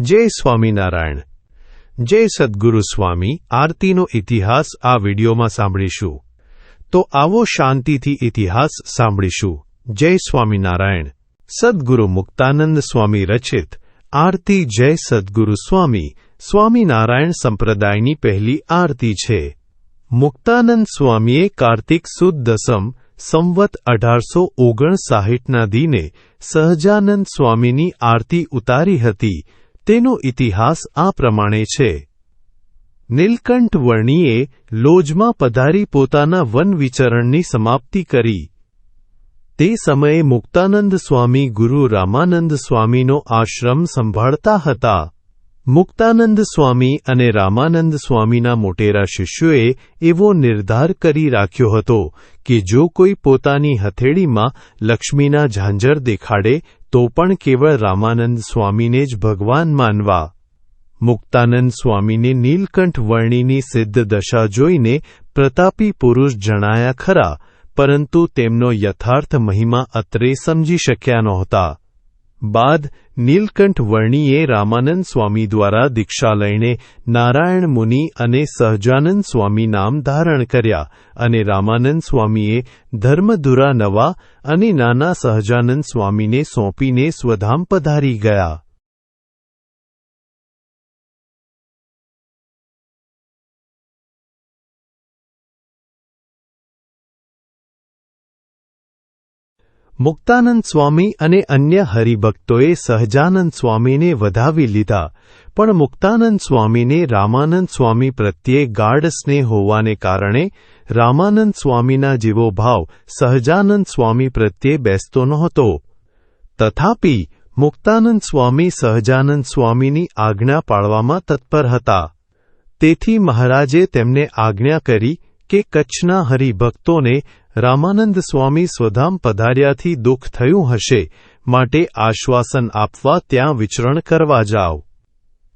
જય સ્વામિનારાયણ. જય સદગુરુ સ્વામી, આરતીનો ઇતિહાસ આ વિડીયોમાં સાંભળીશું. તો આવો શાંતિથી ઇતિહાસ સાંભળીશું. જય સ્વામિનારાયણ. સદ્ગુરુ મુક્તાનંદ સ્વામી રચિત આરતી જય સદગુરુ સ્વામી, સ્વામિનારાયણ સંપ્રદાયની પહેલી આરતી છે. મુક્તાનંદ સ્વામીએ કાર્તિક સુદ દસમ સંવત અઢારસો ઓગણસાહીઠના દિને સહજાનંદ સ્વામીની આરતી ઉતારી હતી. તેનો ઇતિહાસ આ પ્રમાણે છે. નીલકંઠ વર્ણીએ લોજમાં પધારી પોતાના વન વિચરણની સમાપ્તિ કરી. તે સમયે મુક્તાનંદ સ્વામી ગુરુ રામાનંદ સ્વામીનો આશ્રમ સંભાળતા હતા. મુક્તાનંદ સ્વામી અને રામાનંદ સ્વામીના મોટેરા શિષ્યોએ એવો નિર્ધાર કરી રાખ્યો હતો કે જો કોઈ પોતાની હથેળીમાં લક્ષ્મીના ઝાંઝર દેખાડે, તો પણ કેવળ રામાનંદ સ્વામીને જ ભગવાન માનવા. મુક્તાનંદ સ્વામીને નીલકંઠ વર્ણીની સિદ્ધ દશા જોઈને પ્રતાપી પુરુષ જણાયા ખરા, પરંતુ તેમનો યથાર્થ મહિમા અત્રે સમજી શક્યા નહોતા. બાદ નીલકંઠ વર્ણીએ રામાનંદ સ્વામી દ્વારા દીક્ષા લઈને નારાયણ મુનિ અને સહજાનંદ સ્વામી નામ ધારણ કર્યા અને રામાનંદ સ્વામીએ ધર્મધુરા નવા અને નાના સહજાનંદ સ્વામીને સોંપીને સ્વધામ પધારી ગયા. મુક્તાનંદ સ્વામી અને અન્ય હરિભક્તોએ સહજાનંદ સ્વામીને વધાવી લીધા, પણ મુક્તાનંદ સ્વામીને રામાનંદ સ્વામી પ્રત્યે ગાઢ સ્નેહ હોવાને કારણે રામાનંદ સ્વામીના જેવો ભાવ સહજાનંદ સ્વામી પ્રત્યે બેસતો નહોતો. તથાપિ, મુક્તાનંદ સ્વામી સહજાનંદ સ્વામીની આજ્ઞા પાળવામાં તત્પર હતા. તેથી મહારાજે તેમને આજ્ઞા કરી કે કચ્છના હરિભક્તોને રામાનંદ સ્વામી સ્વધામ પધાર્યાથી દુઃખ થયું હશે, માટે આશ્વાસન આપવા ત્યાં વિચરણ કરવા જાઓ.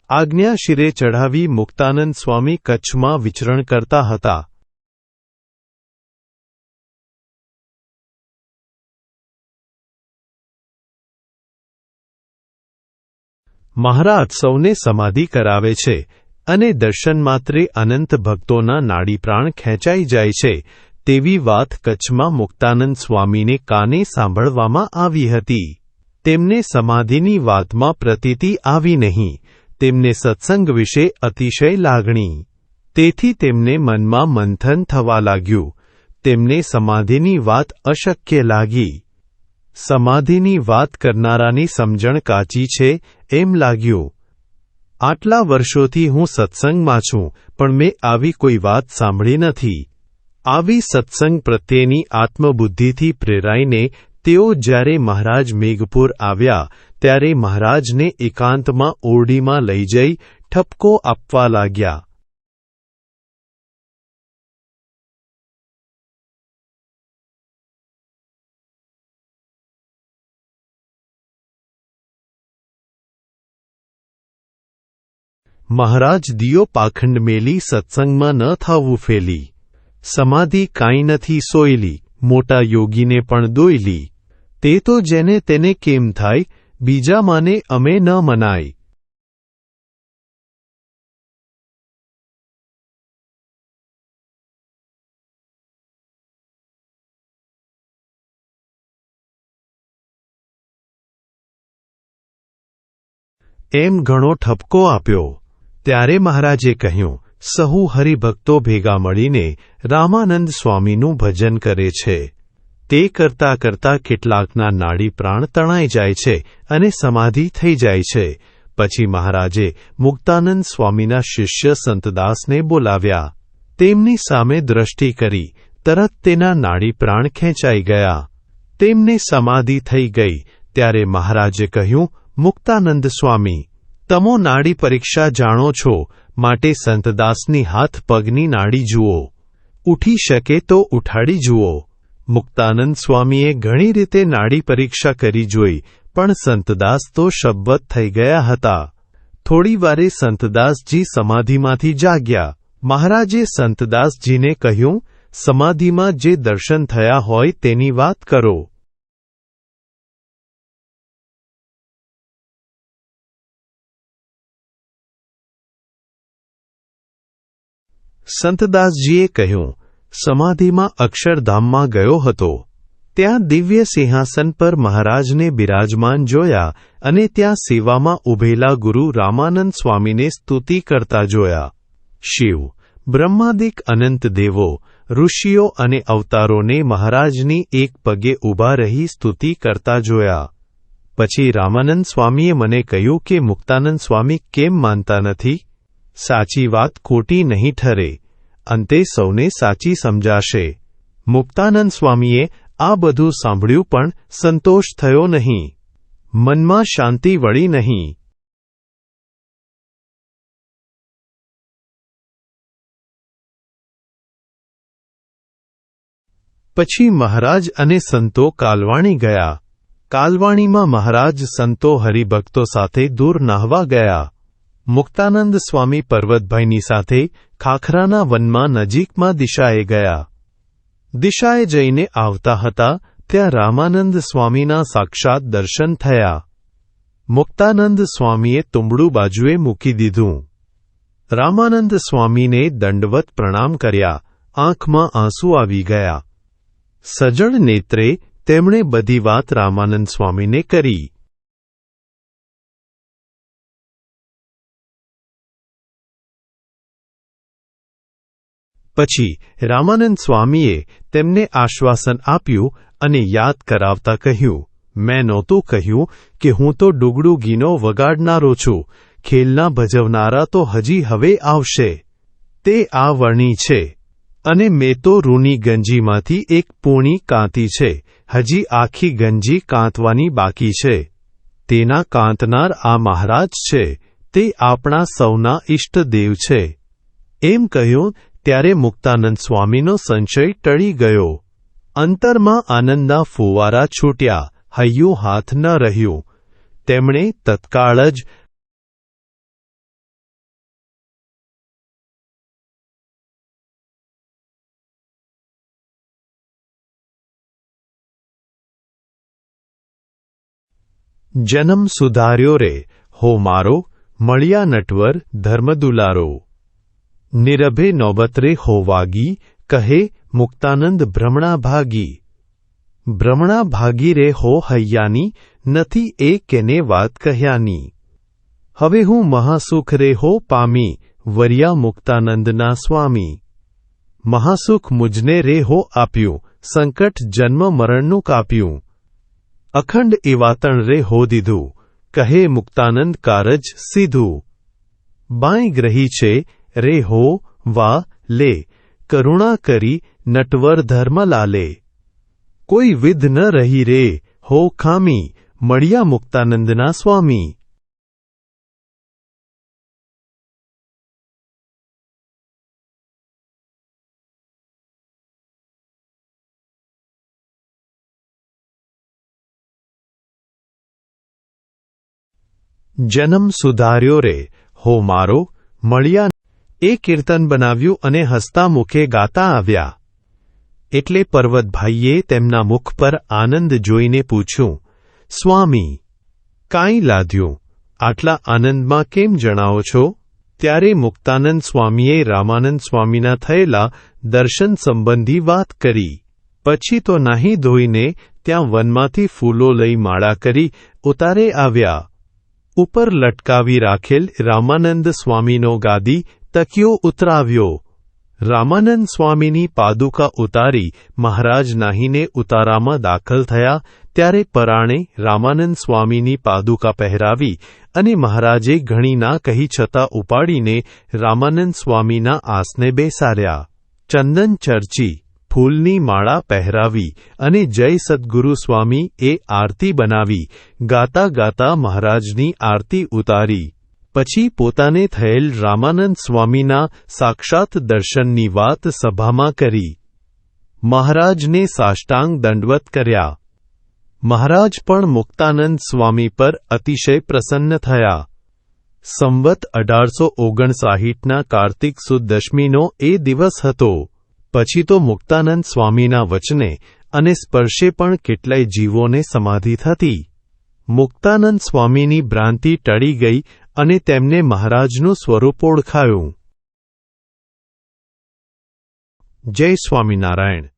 આજ્ઞા શિરે ચઢાવી મુક્તાનંદ સ્વામી કચ્છમાં વિચરણ કરતા હતા. મહારાજ સૌને સમાધિ કરાવે છે, અને દર્શન માત્રે અનંત ભક્તોના નાડીપ્રાણ ખેંચાઈ જાય છે તેવી વાત કચ્છમાં મુક્તાનંદ સ્વામીને કાને સાંભળવામાં આવી હતી. તેમને સમાધિની વાતમાં પ્રતીતિ આવી નહીં. તેમને સત્સંગ વિશે અતિશય લાગણી. તેથી તેમને મનમાં મંથન થવા લાગ્યું. તેમને સમાધિની વાત અશક્ય લાગી. સમાધિની વાત કરનારાની સમજણ કાચી છે એમ લાગ્યું. આટલા વર્ષોથી હું સત્સંગમાં છું, પણ મેં આવી કોઈ વાત સાંભળી નથી. આવી સત્સંગ પ્રત્યેની આત્મબુદ્ધિથી પ્રેરાઈને તેઓ જ્યારે મહારાજ મેઘપુર આવ્યા, ત્યારે મહારાજને એકાંતમાં ઓરડીમાં લઈ જઈ ઠપકો આપવા લાગ્યા. મહારાજ દિયો પાખંડ મેલી સત્સંગમાં ન થવું ફેલી. સમાધિ કાંઈ નથી સોયલી મોટા યોગીને પણ દોયલી તે તો જેને તેને કેમ થાય, બીજા માને અમે ન મનાય. એમ ઘણો ઠપકો આપ્યો. ત્યારે મહારાજે કહ્યું સહુ હરિભક્તો ભેગા મળીને રામાનંદ સ્વામીનું ભજન કરે છે. તે કરતા કરતા કેટલાકના નાડી પ્રાણ તણાઈ જાય છે અને સમાધિ થઈ જાય છે. પછી મહારાજે મુક્તાનંદ સ્વામીના શિષ્ય સંતદાસને બોલાવ્યા. તેમની સામે દ્રષ્ટિ કરી, તરત તેના નાડી પ્રાણ ખેંચાઈ ગયા. તેમને સમાધિ થઈ ગઈ, ત્યારે મહારાજે કહ્યું, મુક્તાનંદ સ્વામી, તમો નાડી પરીક્ષા જાણો છો માટે સંતદાસની હાથ પગની નાડી જુઓ. ઉઠી શકે તો ઉઠાડી જુઓ. મુક્તાનંદ સ્વામીએ ઘણી રીતે નાડી પરીક્ષા કરી જોઈ, પણ સંતદાસ તો શબ્બત થઈ ગયા હતા. થોડી વારે સંતદાસજી સમાધિમાંથી જાગ્યા. મહારાજે સંતદાસજીને કહ્યું, સમાધિમાં જે દર્શન થયા હોય તેની વાત કરો. સંતદાસજીએ કહ્યું, સમાધિમાં અક્ષરધામમાં ગયો હતો. ત્યાં દિવ્ય સિંહાસન પર મહારાજને બિરાજમાન જોયા અને ત્યાં સેવામાં ઉભેલા ગુરુ રામાનંદ સ્વામીને સ્તુતિ કરતા જોયા. શિવ, બ્રહ્માદિક અનંત દેવો, ઋષિઓ અને અવતારોને મહારાજની એક પગે ઊભા રહી સ્તુતિ કરતા જોયા. પછી રામાનંદ સ્વામીએ મને કહ્યું કે મુક્તાનંદ સ્વામી કેમ માનતા નથી? સાચી વાત ખોટી નહીં ઠરે. અંતે સૌને સાચી સમજાશે. મુક્તાનંદ સ્વામીએ આ બધું સાંભળ્યું પણ સંતોષ થયો નહીં. મનમાં શાંતિ વળી નહીં. પછી મહારાજ અને સંતો કાલવાણી ગયા. કાલવાણીમાં મહારાજ સંતો હરિભક્તો સાથે દૂર નાહવા ગયા. મુક્તાનંદ સ્વામી પર્વતભાઈની સાથે ખાખરાના વનમાં નજીકમાં દિશાએ ગયા. દિશાએ જઈને આવતા હતા, ત્યાં રામાનંદ સ્વામીના સાક્ષાત દર્શન થયા. મુક્તાનંદ સ્વામીએ તુંબડું બાજુએ મૂકી દીધું. રામાનંદ સ્વામીને દંડવત પ્રણામ કર્યા, આંખમાં આંસુ આવી ગયા. સજળ નેત્રે તેમણે બધી વાત રામાનંદ સ્વામીને કરી. પછી રામાનંદ સ્વામીએ તેમને આશ્વાસન આપ્યું અને યાદ કરાવતા કહ્યું, મેં નહોતું કહ્યું કે હું તો ડુગડું ગીનો વગાડનારો છું, ખેલના ભજવનારા તો હજી હવે આવશે. તે આ વર્ણી છે અને મેં તો રૂની ગંજીમાંથી એક પૂણી કાંતી છે, હજી આખી ગંજી કાંતવાની બાકી છે. તેના કાંતનાર આ મહારાજ છે, તે આપણા સૌના ઇષ્ટદેવ છે. એમ કહ્યું ત્યારે મુક્તાનંદ સ્વામીનો સંશય ટળી ગયો. અંતરમાં આનંદના ફુવારા છૂટ્યા, હૈયું હાથ ન રહ્યું. તેમણે તત્કાળ જ જન્મ સુધાર્યો રે, હો મારો, મળ્યા નટવર, ધર્મદુલારો. નિરભે નોબતરે હોવાગી કહે મુક્તાનંદ ભ્રમણા ભાગી ભ્રમણા ભાગી રે હો હૈયાની, નથી એ કેને વાત કહ્યાની. હવે હું મહાસુખ રે હો પામી, વર્યા મુક્તાનંદના સ્વામી. મહાસુખ મુજને રે હો આપ્યું, સંકટ જન્મ મરણનું કાપ્યું. અખંડ એવાતણ રે હો દીધું, કહે મુક્તાનંદ કારજ સીધું. બાંય ગ્રહી છે રે હો વા લે કરુણા કરી નટવર ધર્મ લાલે કોઈ વિધ ન રહી રે હો ખામી મળ્યા મુક્તાનંદના સ્વામી જન્મ સુધાર્યો રે હો મારો મળ્યા એ કીર્તન બનાવ્યું અને હસતા મુખે ગાતા આવ્યા. એટલે પર્વતભાઈએ તેમના મુખ પર આનંદ જોઈને પૂછ્યું, સ્વામી, કાંઈ લાદ્યું? આટલા આનંદમાં કેમ જણાવો છો? ત્યારે મુક્તાનંદ સ્વામીએ રામાનંદ સ્વામીના થયેલા દર્શન સંબંધી વાત કરી. પછી તો નાહી ધોઈને ત્યાં વનમાંથી ફૂલો લઈ માળા કરી ઉતારે આવ્યા. ઉપર લટકાવી રાખેલ રામાનંદ સ્વામીનો ગાદી તકિયો ઉતરાવ્યો? રામાનંદ સ્વામીની પાદુકા ઉતારી મહારાજ નાહીને ઉતારામાં દાખલ થયા, ત્યારે પરાણે રામાનંદ સ્વામીની પાદુકા પહેરાવી અને મહારાજે ઘણી ના કહી છતાં ઉપાડીને રામાનંદ સ્વામીના આસને બેસાડ્યા. ચંદન ચર્ચી ફૂલની માળા પહેરાવી અને જય સદગુરુ સ્વામી એ આરતી બનાવી. ગાતા ગાતા મહારાજની આરતી ઉતારી. પછી પોતાને થયેલ રામાનંદ સ્વામીના સાક્ષાત દર્શનની વાત સભામાં કરી. મહારાજને સાષ્ટાંગ દંડવત કર્યા. મહારાજ પણ મુક્તાનંદ સ્વામી પર અતિશય પ્રસન્ન થયા. સંવત અઢારસો ઓગણસાહીઠના કાર્તિક સુદ દશમીનો એ દિવસ હતો. પછી તો મુક્તાનંદ સ્વામીના વચને અને સ્પર્શે પણ કેટલાય જીવોને સમાધિ થતી. મુક્તાનંદ સ્વામીની ભ્રાંતિ ટળી ગઈ અને તેમને મહારાજનું સ્વરૂપ ઓળખાયું. જય સ્વામિનારાયણ.